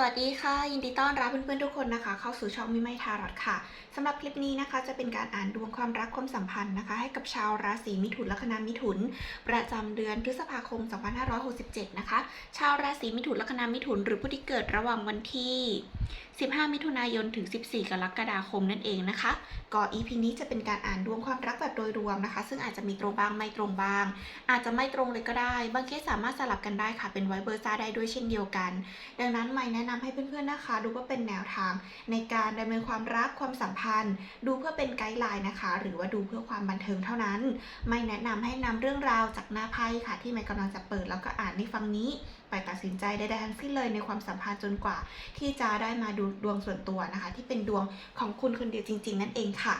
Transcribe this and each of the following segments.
สวัสดีค่ะ ยินดีต้อนรับเพื่อนๆทุกคนนะคะ เข้าสู่ช่องมิไมทารอดค่ะสำหรับคลิปนี้นะคะจะเป็นการอ่านดวงความรักความสัมพันธ์นะคะ ให้กับชาวราศีมิถุนและคณะมิถุน ประจำเดือนพฤษภาคม 2567 นะคะ ชาวราศีมิถุนและคณะมิถุน หรือผู้ที่เกิดระหว่างวันที่ 15 มิถุนายนถึง 14 กรกฎาคมนั่นเองนะคะก็ EP นี้จะเป็นการอ่านดวงความรักแบบโดยรวมนะคะ ซึ่งอาจจะมีตรงบ้างไม่ตรงบ้าง อาจจะไม่ตรงเลยก็ได้ บางเคสสามารถสลับกันได้ค่ะเป็นไวเบอร์ซ่าได้ด้วยเช่นเดียวกัน ดังนั้นไม่แนะนำให้เพื่อนๆนะคะ ดูว่าเป็นแนวทางในการดำเนินความรักความสัมพันธ์ ดูเพื่อเป็นไกด์ไลน์นะคะ หรือว่าดูเพื่อความบันเทิงเท่านั้น ไม่แนะนำให้นำเรื่องราวจากหน้าไพ่ค่ะ ที่ไม่กำลังจะเปิดแล้วก็อ่านในฟังนี้ ไปตัดสินใจใดๆทั้งสิ้นเลยในความสัมพันธ์จนกว่า ที่จะได้มาดูดวงส่วนตัวนะคะ ที่เป็นดวงของคุณคนเดียวจริง ๆ นั่นเองค่ะ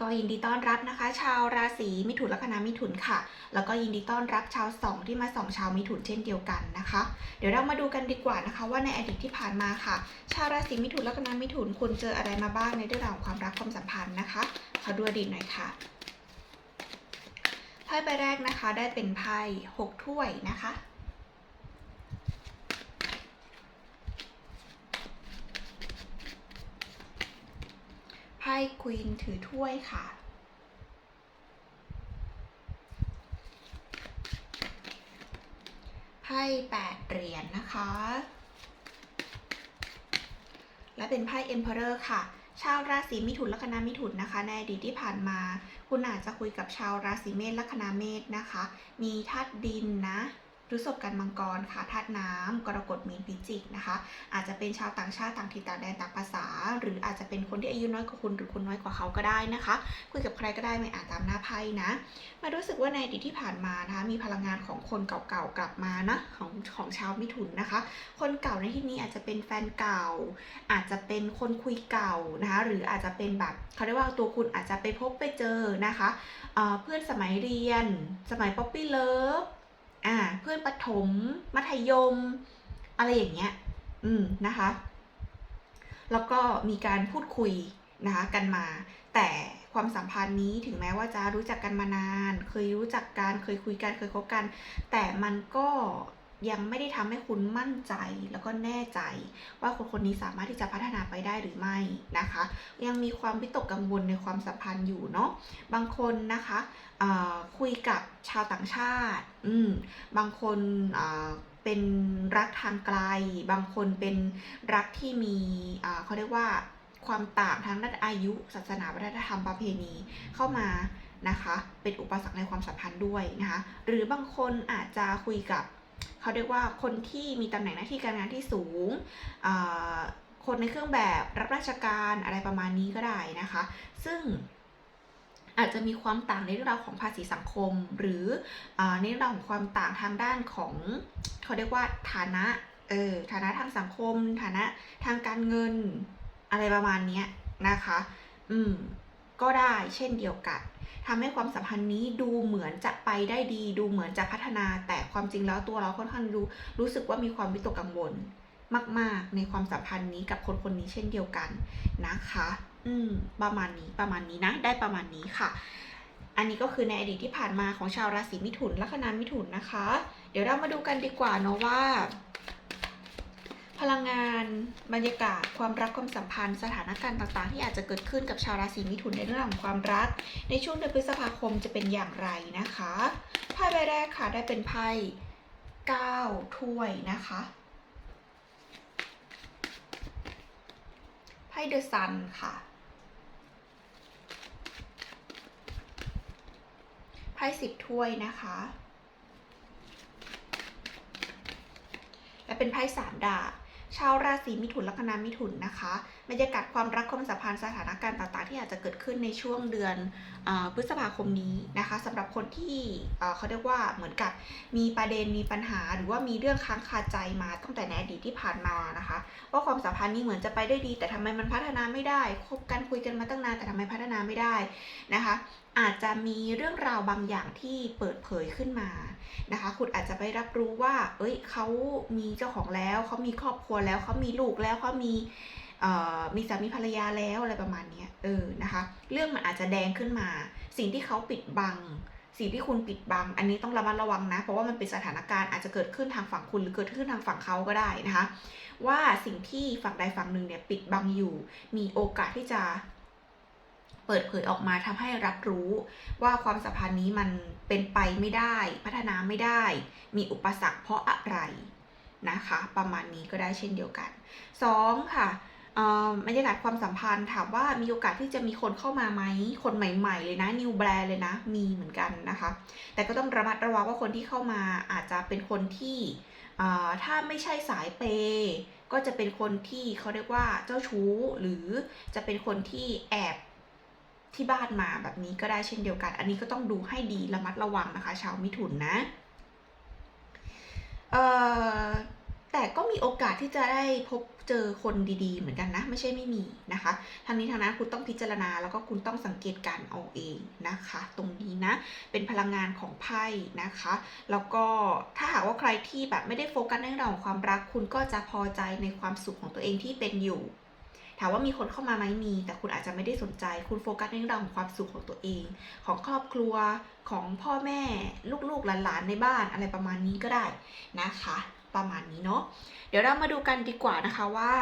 ก็ยินดีต้อนรับนะคะ ชาวราศีมิถุนและคณะมิถุนค่ะ แล้วก็ยินดีต้อนรับชาวสองที่มาส่องชาวมิถุนเช่นเดียวกันนะคะ เดี๋ยวเรามาดูกันดีกว่านะคะ ว่าในอดีตที่ผ่านมาค่ะ ชาวราศีมิถุนและคณะมิถุนคุณเจออะไรมาบ้างในเรื่องราวความรักความสัมพันธ์นะคะขอดูอดีตหน่อยค่ะไพ่ใบแรกนะคะได้เป็นไพ่หกถ้วยนะคะ ไพ่ควีนถือถ้วยค่ะ ไพ่แปดเหรียญนะคะ และเป็นไพ่ Emperor ค่ะ ชาวราศีมิถุนละคณะมิถุนนะคะ ในอดีตที่ผ่านมา คุณอาจจะคุยกับชาวราศีเมษละคณะเมษนะคะ มีธาตุดินนะ ฤษภกันมังกรค่ะธาตุน้ำกรกฎมีนพิจิกนะคะ อาจจะเป็นชาวต่างชาติต่างถิ่นต่างแดนต่างภาษา หรืออาจจะเป็นคนที่อายุน้อยกว่าคุณหรือคุณน้อยกว่าเขาก็ได้นะคะ คุยกับใครก็ได้ไม่อ่านตามหน้าไพ่นะมารู้สึกว่าในอดีตที่ผ่านมานะคะมีพลังงานของคนเก่าๆกลับมานะของของชาวมิถุนนะคะ คนเก่าในที่นี้อาจจะเป็นแฟนเก่า อาจจะเป็นคนคุยเก่านะคะหรืออาจจะเป็นแบบเขาเรียกว่าตัวคุณอาจจะไปพบไปเจอนะคะเเพื่อนสมัยเรียน สมัยป๊อปปี้เลิฟ อ่า เพื่อนประถม มัธยม อะไรอย่างเงี้ย อืมนะคะ แล้วก็มีการพูดคุยนะคะกันมา แต่ความสัมพันธ์นี้ถึงแม้ว่าจะรู้จักกันมานาน เคยรู้จักกัน เคยคุยกัน เคยคบกัน แต่มันก็ ยังไม่ได้ทำให้คุณมั่นใจแล้วก็แน่ใจ ว่าคนคนนี้สามารถที่จะพัฒนาไปได้หรือไม่นะคะ ยังมีความวิตกกังวลในความสัมพันธ์อยู่เนาะบางคนนะคะคุยกับชาวต่างชาติอืมบางคนเป็นรักทางไกล บางคนเป็นรักที่มีเขาเรียกว่าความต่างทางด้านอายุศาสนาวัฒนธรรมประเพณีเข้ามานะคะ เป็นอุปสรรคในความสัมพันธ์ด้วยนะคะ หรือบางคนอาจจะคุยกับ เขาเรียกว่าคนที่มีตำแหน่งหน้าที่การงานที่สูง คนในเครื่องแบบรับราชการอะไรประมาณนี้ก็ได้นะคะ ซึ่งอาจจะมีความต่างในเรื่องราวของภาษีสังคม หรืออในเรื่องราวของความต่างทางด้านของเขาเรียกว่าฐานะเออฐานะทางสังคม ฐานะทางการเงินอะไรประมาณนี้นะคะ อืม ก็ได้เช่นเดียวกันทำให้ความสัมพันธ์นี้ดูเหมือนจะไปได้ดี ดูเหมือนจะพัฒนา แต่ความจริงแล้วตัวเราค่อนข้างรู้รู้สึกว่ามีความวิตกกังวล มาก ๆ ในความสัมพันธ์นี้กับคนคนนี้เช่นเดียวกันนะคะ อืม ประมาณนี้ประมาณนี้นะ ได้ประมาณนี้ค่ะ อันนี้ก็คือในอดีตที่ผ่านมาของชาวราศีมิถุนลัคนามิถุนนะคะ เดี๋ยวเรามาดูกันดีกว่าเนาะว่า ลังงานบรรยากาศ ความรักความสัมพันธ์ สถานการณ์ต่างๆ ที่อาจจะเกิดขึ้นกับชาวราศีมิถุนในเรื่องของความรัก ในช่วงเดือนพฤษภาคมจะเป็นอย่างไรนะคะไพ่ใบแรกค่ะได้เป็นไพ่เก้าถ้วยนะคะไพ่เดอะซันค่ะไพ่สิบถ้วยนะคะและเป็นไพ่สามดาบ ชาวราศีมิถุนลัคนามิถุนนะคะบรรยากาศความรักความสัมพันธ์สถานการณ์ต่างๆ ที่อาจจะเกิดขึ้นในช่วงเดือนอพฤษภาคมนี้นะคะสำหรับคนที่เขาเรียกว่าเหมือนกับมีประเด็นมีปัญหา หรือว่ามีเรื่องค้างคาใจมาตั้งแต่ในอดีตที่ผ่านมานะคะว่าความสัมพันธ์นี้เหมือนจะไปได้ดี แต่ทำไมมันพัฒนาไม่ได้คบกันคุยกันมาตั้งนานแต่ทำไมพัฒนาไม่ได้นะคะ อาจจะมีเรื่องราวบางอย่างที่เปิดเผยขึ้นมานะคะ คุณอาจจะไปรับรู้ว่า เอ้ยเขามีเจ้าของแล้วเขามีครอบครัวแล้วเขามีลูกแล้วเขามีมีสามีภรรยาแล้วอะไรประมาณนี้เออนะคะ เรื่องมันอาจจะแดงขึ้นมา สิ่งที่เขาปิดบัง สิ่งที่คุณปิดบัง อันนี้ต้องระมัดระวังนะ เพราะว่ามันเป็นสถานการณ์อาจจะเกิดขึ้นทางฝั่งคุณหรือเกิดขึ้นทางฝั่งเขาก็ได้นะคะ ว่าสิ่งที่ฝั่งใดฝั่งหนึ่งเนี่ยปิดบังอยู่ มีโอกาสที่จะ เปิดเผยออกมาทำให้รับรู้ว่าความสัมพันธ์นี้มันเป็นไปไม่ได้ พัฒนาไม่ได้ มีอุปสรรคเพราะอะไรนะคะ ประมาณนี้ก็ได้เช่นเดียวกัน 2. ค่ะบรรยากาศความสัมพันธ์ถามว่ามีโอกาสที่จะมีคนเข้ามาไหมคนใหม่ๆ เลยนะนิวแบรนด์เลยนะ มีเหมือนกันนะคะ แต่ก็ต้องระมัดระวังว่าคนที่เข้ามาอาจจะเป็นคนที่ถ้าไม่ใช่สายเปย์ก็จะเป็นคนที่เขาเรียกว่าเจ้าชู้ หรือจะเป็นคนที่แอบ ที่บ้านมาแบบนี้ก็ได้เช่นเดียวกัน อันนี้ก็ต้องดูให้ดีระมัดระวังนะคะ ชาวมิถุนนะเอ่อแต่ก็มีโอกาสที่จะได้พบเจอคนดีๆ เหมือนกันนะ ไม่ใช่ไม่มีนะคะทางนี้ทางนั้นคุณต้องพิจารณาแล้วก็คุณต้องสังเกตการเอาเองนะคะ ตรงนี้นะเป็นพลังงานของไพ่นะคะ แล้วก็ถ้าหากว่าใครที่แบบไม่ได้โฟกัสในเรื่องของความรัก คุณก็จะพอใจในความสุขของตัวเองที่เป็นอยู่ ถามว่ามีคนเข้ามาไหมมี แต่คุณอาจจะไม่ได้สนใจ คุณโฟกัสในเรื่องของความสุขของตัวเอง ของครอบครัวของพ่อแม่ ลูกๆหลานๆในบ้านอะไรประมาณนี้ก็ได้นะคะ ประมาณนี้เนาะเดี๋ยวเรามาดูกันดีกว่านะคะว่า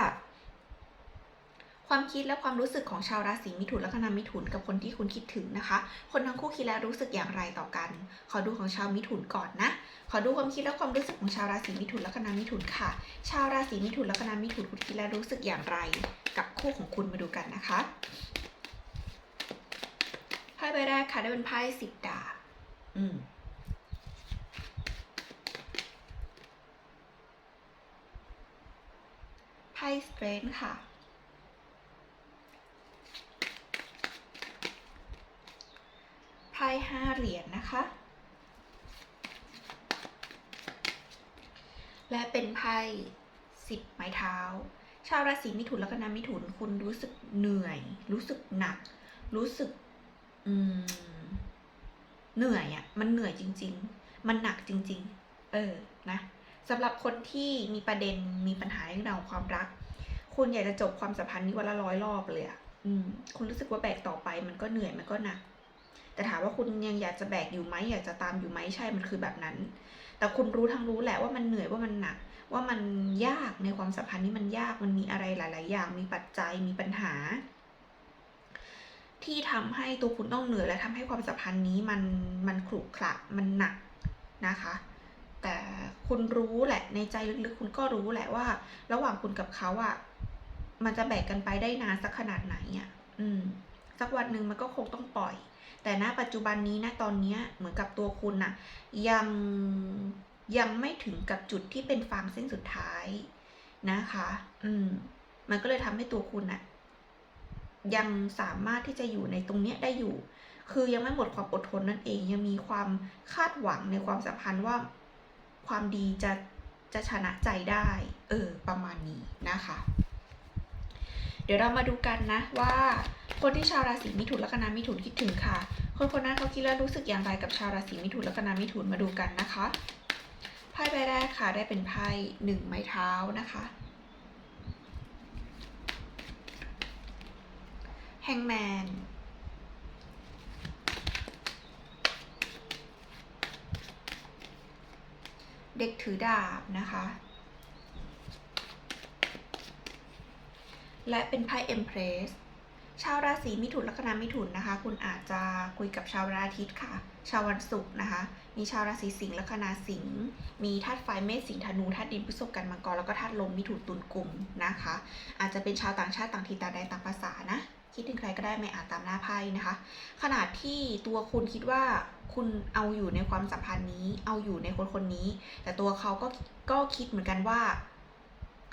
ความคิดและความรู้สึกของชาวราศีมิถุนและคณะมิถุนกับคนที่คุณคิดถึงนะคะ คนทั้งคู่คิดและรู้สึกอย่างไรต่อกัน ขอดูของชาวมิถุนก่อนนะ ขอดูความคิดและความรู้สึกของชาวราศีมิถุนและคณะมิถุนค่ะ ชาวราศีมิถุนและคณะมิถุนคุณคิดและรู้สึกอย่างไร กับคู่ของคุณมาดูกันนะคะไพ่ใบแรกค่ะได้เป็นไพ่สิบดาบอืมไพ่สเตรนค่ะไพ่ห้าเหรียญนะคะ และเป็นไพ่สิบไม้เท้า ชาวราศีมิถุนและคณะมิถุนคุณรู้สึกเหนื่อย รู้สึกหนัก รู้สึกอืมเหนื่อยอะ่ะ มันเหนื่อยจริง ๆ มันหนักจริง ๆ เออนะสำหรับคนที่มีประเด็นมีปัญหาเรื่องราวความรัก คุณอยากจะจบความสัมพันธ์นี้วันละร้อยรอบเลยอะ่ะอืมคุณรู้สึกว่าแบกต่อไป มันก็เหนื่อยมันก็หนัก แต่ถามว่าคุณยังอยากจะแบกอยู่ไหมอยากจะตามอยู่ไหมใช่มันคือแบบนั้น แต่คุณรู้ทั้งรู้แหละว่ามันเหนื่อยว่ามันหนัก ว่ามันยากในความสัมพันธ์นี้มันยากมันมีอะไรหลาย ๆ อย่างมีปัจจัยมีปัญหา ที่ทำให้ตัวคุณต้องเหนื่อยและทำให้ความสัมพันธ์นี้มันมันขรุขระมันหนักนะคะ แต่คุณรู้แหละในใจลึกๆคุณก็รู้แหละว่า ระหว่างคุณกับเขาอะมันจะแบกกันไปได้นานสักขนาดไหนอะอืม สักวันหนึ่งมันก็คงต้องปล่อย แต่ณปัจจุบันนี้นะตอนเนี้ยเหมือนกับตัวคุณน่ะยัง ยังไม่ถึงกับจุดที่เป็นฟางเส้นสุดท้ายนะคะ อืม มันก็เลยทำให้ตัวคุณน่ะยังสามารถที่จะอยู่ในตรงเนี้ยได้อยู่ คือยังไม่หมดความอดทนนั่นเอง ยังมีความคาดหวังในความสัมพันธ์ว่าความดีจะจะชนะใจได้ เออ ประมาณนี้นะคะ เดี๋ยวเรามาดูกันนะว่าคนที่ชาวราศีมิถุนและคณะมิถุนคิดถึงค่ะ คนคนนั้นเขาคิดและรู้สึกอย่างไรกับชาวราศีมิถุนและคณะมิถุนมาดูกันนะคะ พ่ใบแรกค่ะได้เป็นไพ่หนึ่งไม้เท้านะคะ แฮงแมน เด็กถือดาบนะคะ และเป็นไพ่เอ็มเพรสชาวราศีมิถุนลัคนามิถุนนะคะ คุณอาจจะคุยกับชาวราอาทิตย์ค่ะ ชาววันศุกร์นะคะ มีชาวราศีสิงห์ลัคนาสิงห์มีธาตุไฟเมษสิงห์ธนูธาตุดินพฤษภกันมังกรแล้วก็ธาตุลมมิถุนตุลกลุ่มนะคะ อาจจะเป็นชาวต่างชาติต่างถิ่นต่างแดนต่างภาษานะ คิดถึงใครก็ได้ไม่อ่านตามหน้าไพ่นะคะ ขนาดที่ตัวคุณคิดว่าคุณเอาอยู่ในความสัมพันธ์นี้ เอาอยู่ในคนคนนี้ แต่ตัวเขาก็ก็คิดเหมือนกันว่า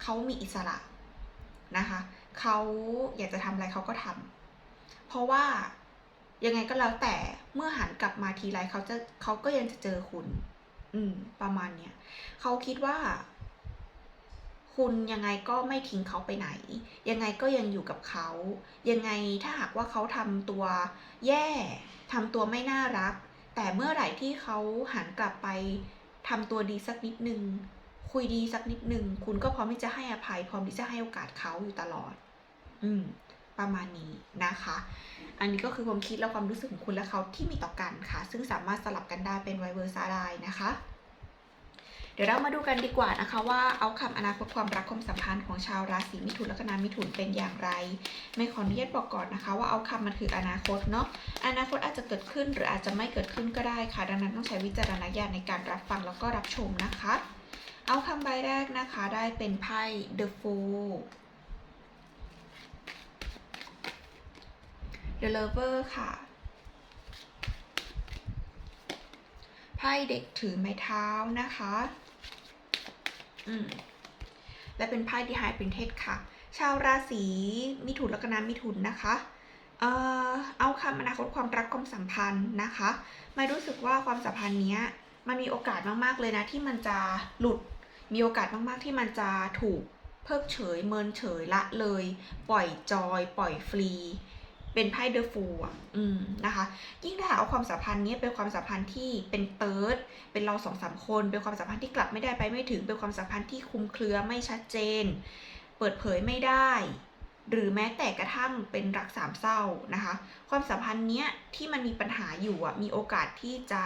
เขามีอิสระนะคะเขาอยากจะทำอะไรเขาก็ทำเพราะว่า ยังไงก็แล้วแต่เมื่อหันกลับมาทีไรเขาจะเขาก็ยังจะเจอคุณ อืม ประมาณเนี้ยเขาคิดว่า คุณยังไงก็ไม่ทิ้งเขาไปไหน ยังไงก็ยังอยู่กับเขา ยังไงถ้าหากว่าเขาทำตัวแย่ทำตัวไม่น่ารัก แต่เมื่อไหร่ที่เขาหันกลับไปทำตัวดีสักนิดนึงคุยดีสักนิดนึงคุณก็พร้อมที่จะให้อภัย พร้อมที่จะให้โอกาสเขาอยู่ตลอด อืม ประมาณนี้นะคะ อันนี้ก็คือความคิดและความรู้สึกของคุณและเขาที่มีต่อกันค่ะ ซึ่งสามารถสลับกันได้เป็นไวเวอร์ซาได้นะคะ เดี๋ยวเรามาดูกันดีกว่านะคะว่าเอาคำอนาคตความรักความสัมพันธ์ของชาวราศีมิถุนและคณะมิถุนเป็นอย่างไร ไม่ขออนุญาตบอกก่อนนะคะ ว่าเอาคำมันคืออนาคตเนาะ อนาคตอาจจะเกิดขึ้นหรืออาจจะไม่เกิดขึ้นก็ได้ค่ะ ดังนั้นต้องใช้วิจารณญาณในการรับฟังแล้วก็รับชมนะคะ เอาคำใบแรกนะคะได้เป็นไพ่ The Fool The Lover ค่ะไพ่เด็กถือไม้เท้านะคะ อืม และเป็นไพ่ที่ High Princess ค่ะ ชาวราศีมิถุนและก็น้ำมิถุนนะคะ เอ่อ เอาคำอนาคตความรักความสัมพันธ์นะคะ ไม่รู้สึกว่าความสัมพันธ์เนี้ย มันมีโอกาสมากๆเลยนะ ที่มันจะหลุด มีโอกาสมาก ๆ ที่มันจะถูกเพิกเฉยเมินเฉยละเลย ปล่อยจอย ปล่อยฟรี เป็นไพ่เดอะฟูอะอืมนะคะ ยิ่งถ้าหากเอาความสัมพันธ์เนี้ยเป็นความสัมพันธ์ที่เป็นเติร์ดเป็นเราสองสามคน เป็นความสัมพันธ์ที่กลับไม่ได้ไปไม่ถึง เป็นความสัมพันธ์ที่คลุมเครือไม่ชัดเจน เปิดเผยไม่ได้ หรือแม้แต่กระทั่งเป็นรักสามเศร้านะคะ ความสัมพันธ์เนี้ยที่มันมีปัญหาอยู่อะ มีโอกาสที่จะ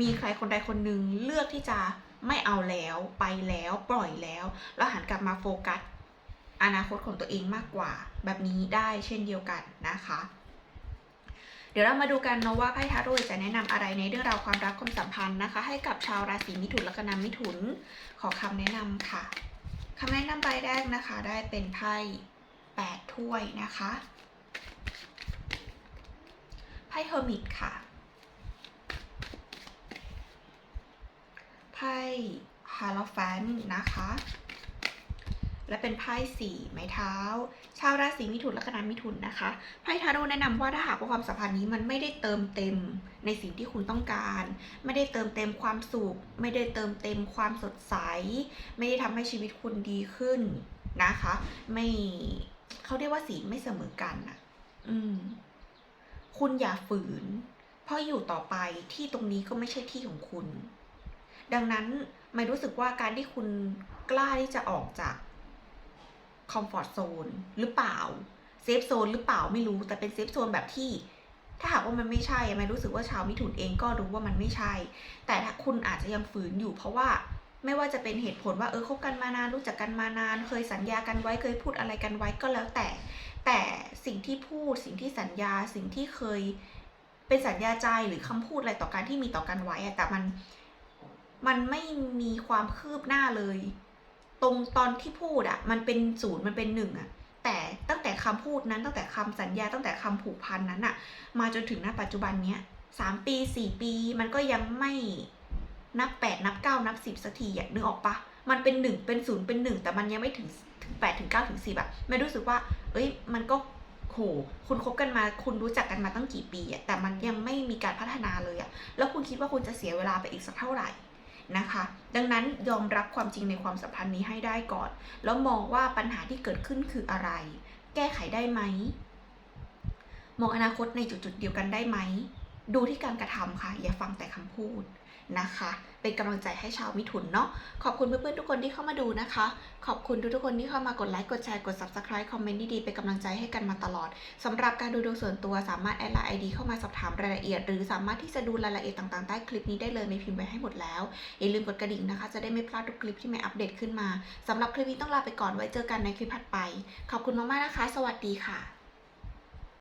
มีใครคนใดคนหนึ่งเลือกที่จะไม่เอาแล้วไปแล้วปล่อยแล้ว แล้วหันกลับมาโฟกัส อนาคตของตัวเองมากกว่า แบบนี้ได้เช่นเดียวกันนะคะ เดี๋ยวเรามาดูกันเนาะว่าไพ่ทาโร่จะแนะนำอะไรในเรื่องราวความรักความสัมพันธ์นะคะ ให้กับชาวราศีมิถุนและก็น้ำมิถุนขอคำแนะนำค่ะคำแนะนำใบแรกนะคะ ได้เป็นไพ่แปดถ้วยนะคะไพ่เฮอร์มิตค่ะ ไพ่ฮาโลแฟนนะคะ และเป็นไพ่สี่ไม้เท้า ชาวราศีมิถุนและคณะมิถุนนะคะไพ่ทาโร่แนะนำว่าถ้าหากว่าความสัมพันธ์นี้มันไม่ได้เติมเต็มในสิ่งที่คุณต้องการ ไม่ได้เติมเต็มความสุข ไม่ได้เติมเต็มความสดใส ไม่ได้ทำให้ชีวิตคุณดีขึ้นนะคะ ไม่เขาเรียกว่าสีไม่เสมอกันอะ อืม คุณอย่าฝืน เพราะอยู่ต่อไปที่ตรงนี้ก็ไม่ใช่ที่ของคุณ ดังนั้นไม่รู้สึกว่าการที่คุณกล้าที่จะออกจาก คอมฟอร์ z โซนหรือเปล่าเซฟโซนหรือเปล่าไม่รู้แต่เป็นเซฟโซนแบบที่ ถ้าหากว่ามันไม่ใช่ไม่รู้สึกว่าชาวมิถุนเองก็รู้ว่ามันไม่ใช่ แต่ถ้าคุณอาจจะยังฝืนอยู่ เพราะว่าไม่ว่าจะเป็นเหตุผลว่าเออคบกันมานานรู้จักกันมานาน เคยสัญญากันไว้เคยพูดอะไรกันไว้ก็แล้วแต่ แต่สิ่งที่พูดสิ่งที่สัญญาสิ่งที่เคยเป็นสัญญาใจหรือคำพูดอะไรต่อการที่มีต่อกันไว้แต่มันมันไม่มีความคืบหน้าเลย ตรงตอนที่พูดอะมันเป็นศูนย์มันเป็นหนึ่งอะแต่ตั้งแต่คำพูดนั้นตั้งแต่คำสัญญาตั้งแต่คำผูกพันนั้นอะมาจนถึงณปัจจุบันเนี้ยสามปีสี่ปีมันก็ยังไม่นับแปดนับเก้านับสิบสักทีอะนึกออกปะมันเป็นหนึ่งเป็นศูนย์เป็นหนึ่งแต่มันยังไม่ถึงถึงแปดถึงเก้าถึงสิบอะไม่รู้สึกว่า เอ้ย มันก็โหคุณคบกันมาคุณรู้จักกันมาตั้งกี่ปีอะแต่มันยังไม่มีการพัฒนาเลยอะแล้วคุณคิดว่าคุณจะเสียเวลาไปอีกสักเท่าไหร่ นะคะ ดังนั้นยอมรับความจริงในความสัมพันธ์นี้ให้ได้ก่อน แล้วมองว่าปัญหาที่เกิดขึ้นคืออะไร แก้ไขได้ไหม มองอนาคตในจุดๆเดียวกันได้ไหม ดูที่การกระทำค่ะ อย่าฟังแต่คำพูดนะคะ เป็นกำลังใจให้ชาวมิถุนเนาะขอบคุณเพื่อนๆทุกคนที่เข้ามาดูนะคะ ขอบคุณทุกๆคนที่เข้ามากดไลค์กดแชร์กด subscribe คอมเมนต์ดีๆเป็นกำลังใจให้กันมาตลอดสำหรับการดูดวงส่วนตัวสามารถแอดไลน์ไอดีเข้ามาสอบถามรายละเอียด หรือสามารถที่จะดูรายละเอียดต่างๆใต้คลิปนี้ได้เลยในพิมพ์ไว้ให้หมดแล้วอย่าลืมกดกระดิ่งนะคะ จะได้ไม่พลาดทุกคลิปที่แม่อัปเดตขึ้นมาสำหรับคลิปนี้ต้องลาไปก่อนไว้เจอกันในคลิปถัดไป ขอบคุณมากๆนะคะ สวัสดีค่ะ